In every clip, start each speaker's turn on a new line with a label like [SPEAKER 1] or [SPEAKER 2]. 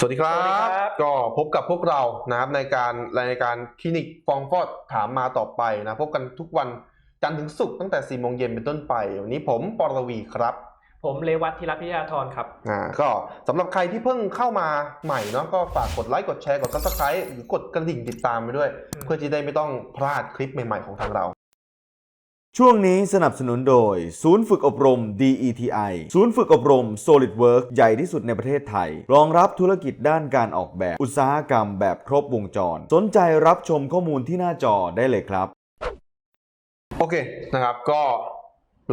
[SPEAKER 1] สวัสดีครั
[SPEAKER 2] สวัสดีครับบ
[SPEAKER 1] ก็พบกับพวกเรานะครับในการรายการคลินิกฟองฟอดถามมาต่อไปนะ พบกันทุกวันจันทร์ถึงศุกร์ตั้งแต่4ี่โมงเย็นเป็นต้นไป วันนี้ผมปรวีครับ
[SPEAKER 2] ผมเลวัตธิรพิยาธรครับ
[SPEAKER 1] อ่าก็สำหรับใครที่เพิ่งเข้ามาใหม่เนาะก็ฝากกดไลค์กดแชร์กด subscribe หรือกดกระดิ่งติดตามไปด้วย
[SPEAKER 2] อืม
[SPEAKER 1] เพื่อที่ได้ไม่ต้องพลาดคลิปใหม่ๆของทางเรา
[SPEAKER 3] ช่วงนี้สนับสนุนโดย ศูนย์ฝึกอบรม DETI ศูนย์ฝึกอบรม SolidWorks ใหญ่ที่สุดในประเทศไทย รองรับธุรกิจด้านการออกแบบ อุตสาหกรรมแบบครบวงจร สนใจรับชมข้อมูลที่หน้าจอได้เลยครับ
[SPEAKER 1] โอเคนะครับก็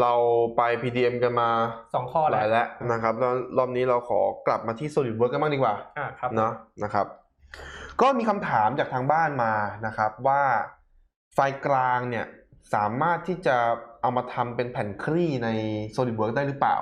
[SPEAKER 1] เราไป PDM กันมา
[SPEAKER 2] สองข้อ
[SPEAKER 1] ห
[SPEAKER 2] แล้
[SPEAKER 1] ลายวแล้วนะครับแล้วรอบนี้เราขอกลับมาที่ SolidWorks กันบ้างดีกว่า
[SPEAKER 2] อ่าครับ
[SPEAKER 1] เนาะนะครับ ก็มีคำถามจากทางบ้านมานะครับว่าไฟล์กลางเนี่ย สามารถที่จะเอามาทำเป็นแผ่นคลี่ใน SolidWorks ได้หรือเปล่า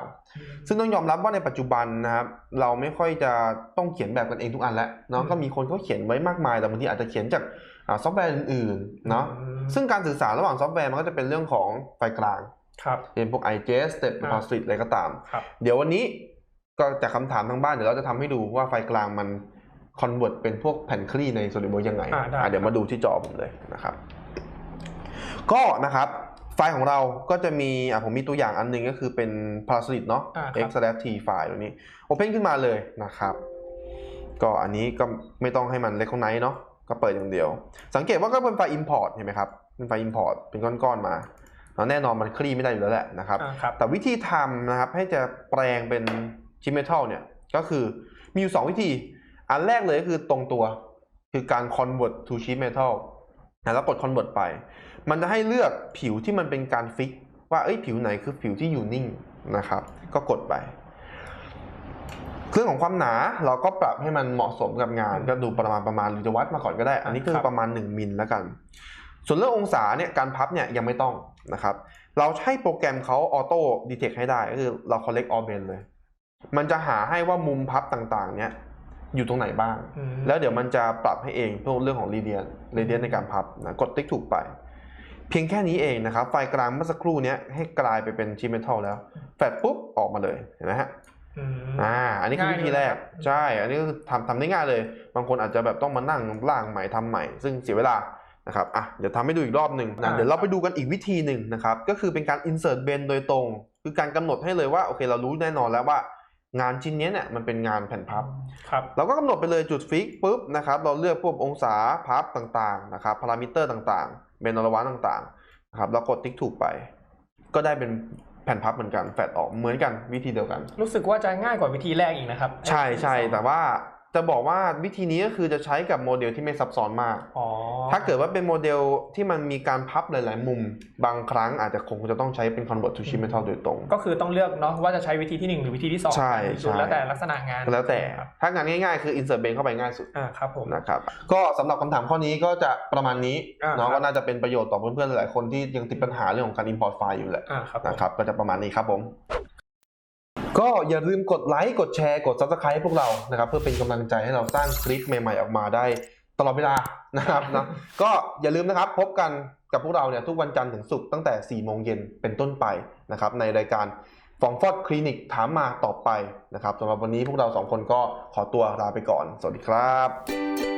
[SPEAKER 1] ซึ่งต้องยอมรับว่าในปัจจุบันนะครับ เราไม่ค่อยจะต้องเขียนแบบกันเองทุกอันแล้วเนาะ
[SPEAKER 2] อืม
[SPEAKER 1] ก็มีคนเขาเขียนไว้มากมาย แต่บางทีอาจจะเขียนจากอ่าซอฟต์แวร์อื่นๆเนาะ
[SPEAKER 2] อืม
[SPEAKER 1] ซึ่งการสื่อสารระหว่างซอฟต์แวร์มันก็จะเป็นเรื่องของไฟล์กลาง
[SPEAKER 2] ครับ
[SPEAKER 1] เป็นพวก IGS Step
[SPEAKER 2] อ่า
[SPEAKER 1] Deposit อะไรก็ตาม
[SPEAKER 2] ครับ
[SPEAKER 1] เดี๋ยววันนี้ก็จากคำถามทางบ้านเดี๋ยวเราจะทำให้ดูว่าไฟล์กลางมันคอนเวิร์ตเป็นพวกแผ่นคลี่ใน SolidWorks ยังไง
[SPEAKER 2] อ่าได้
[SPEAKER 1] อะเดี๋ยวมาดูที่จอผมเลยนะครับ ก็นะครับไฟล์ของเราก็จะมีอะผมมีตัวอย่างอันหนึงก็คือเป็น Parasite เนาะ
[SPEAKER 2] อ่าครับ
[SPEAKER 1] x t ไฟล์ตัวนี้ Open ขึ้นมาเลยนะครับ ก็อันนี้ก็ไม่ต้องให้มันเล็กข้างในเนาะก็เปิดอย่างเดียว สังเกตว่าก็เป็นไฟล์ Import เห็นไหมครับ เป็นไฟล์ Import เป็นก้อนๆมาแล้วแน่นอนมันคลี่ไม่ได้อยู่แล้วแหละนะครับ
[SPEAKER 2] อ่าครับ
[SPEAKER 1] แต่วิธีทำนะครับให้จะแปลงเป็นชิมเมทัลเนี่ยก็คือมีอยู่ 2 วิธี อันแรกเลยก็คือตรงตัว คือการ convert to sheet metal นะแล้วกด convert ไป มันจะให้เลือกผิวที่มันเป็นการฟิก ว่าเอ้ยผิวไหนคือผิวที่อยู่นิ่งนะครับ ก็กดไปเรื่องของความหนาเราก็ปรับให้มันเหมาะสมกับงาน ก็ดูประมาณประมาณหรือจะวัดมาก่อนก็ได้ อันนี้ก็คือประมาณ 1มิลแล้วกัน ส่วนเรื่ององศาเนี่ยการพับเนี่ยยังไม่ต้องนะครับ เราให้โปรแกรมเขาออโต้ดีเทคให้ได้ก็คือเรา collect all bend เลย มันจะหาให้ว่ามุมพับต่างๆ เนี่ย อยู่ตรงไหนบ้าง
[SPEAKER 2] อืม
[SPEAKER 1] แล้วเดี๋ยวมันจะปรับให้เองเพื่อเรื่องของ radian radian ในการพับนะกดติ๊กถูกไป เพียงแค่นี้เองนะครับ ไฟล์กลางเมื่อสักครู่เนี้ยให้กลายไปเป็นชิมเมทัลแล้ว แฟลชปุ๊บออกมาเลยเห็นไหมฮะ
[SPEAKER 2] อืม
[SPEAKER 1] อ่า อันนี้คือวิธีแรก
[SPEAKER 2] ง่ายเลยนะครับ
[SPEAKER 1] ใช่ อันนี้ก็คือทำทำได้ง่ายเลย บางคนอาจจะแบบต้องมานั่งล่างใหม่ทำใหม่ ซึ่งเสียเวลานะครับ อะ เดี๋ยวทำให้ดูอีกรอบหนึ่งนะ เดี๋ยวเราไปดูกันอีกวิธีหนึ่งนะครับ ก็คือเป็นการ insert bend โดยตรง คือการกำหนดให้เลยว่า โอเค เรารู้แน่นอนแล้วว่า งานชิ้นเนี้ยเนี่ยมันเป็นงานแผ่นพับ
[SPEAKER 2] ครับ
[SPEAKER 1] เราก็กำหนดไปเลยจุดฟิกปุ๊บนะครับเราเลือกพวกองศาพับต่างๆนะครับพารามิเตอร์ต่างๆเบนอลวานต่างๆนะครับแล้วกดติ๊กถูกไป ก็ได้เป็นแผ่นพับเหมือนกันแฟดออกเหมือนกันวิธีเดียวกัน
[SPEAKER 2] รู้สึกว่าจะง่ายกว่าวิธีแรกอีกนะครับ
[SPEAKER 1] ใช่ใช่
[SPEAKER 2] วิธีสอง
[SPEAKER 1] แต่ว่า จะบอกว่าวิธีนี้ก็คือจะใช้กับโมเดลที่ไม่ซับซ้อนมาก
[SPEAKER 2] อ๋อ
[SPEAKER 1] ถ้าเกิดว่าเป็นโมเดลที่มันมีการพับหลาย ๆ มุม บางครั้งอาจจะคงจะต้องใช้เป็น convert to sheet metal โดยตรง
[SPEAKER 2] ก็คือต้องเลือกเนาะว่าจะใช้วิธีที่หนึ่งหรือวิธีที่สอง
[SPEAKER 1] ใช่
[SPEAKER 2] สุด
[SPEAKER 1] ใช่
[SPEAKER 2] แล้วแต่ลักษณะงาน
[SPEAKER 1] แล้วแต่
[SPEAKER 2] ครับ
[SPEAKER 1] ถ้างานง่าย ๆ คือ insert bend เข้าไปง่ายสุด
[SPEAKER 2] อ่าครับผม
[SPEAKER 1] นะครับ ก็สำหรับคำถามข้อนี้ก็จะประมาณนี้
[SPEAKER 2] อ่า
[SPEAKER 1] เนาะ
[SPEAKER 2] ครับ
[SPEAKER 1] ก็น่าจะเป็นประโยชน์ต่อเพื่อน ๆ หลายๆคนที่ยังติดปัญหาเรื่องของการ import ไฟล์อยู่แหละ
[SPEAKER 2] อ่าครับผม
[SPEAKER 1] นะครับ ก็จะประมาณนี้ครับผม ก็อย่าลืมกดไลค์ กดแชร์ กด subscribe ให้พวกเรานะครับ เพื่อเป็นกำลังใจให้เราสร้างคลิปใหม่ๆ ออกมาได้ตลอดเวลานะครับนะก็อย่าลืมนะครับพบกันกับพวกเราเนี่ยทุกวันจันทร์ถึงศุกร์ตั้งแต่4โมงเย็นเป็นต้นไปนะครับในรายการฟองฟอดคลินิกถามมาต่อไปนะครับสำหรับวันนี้พวกเราสองคนก็ขอตัวลาไปก่อน สวัสดีครับ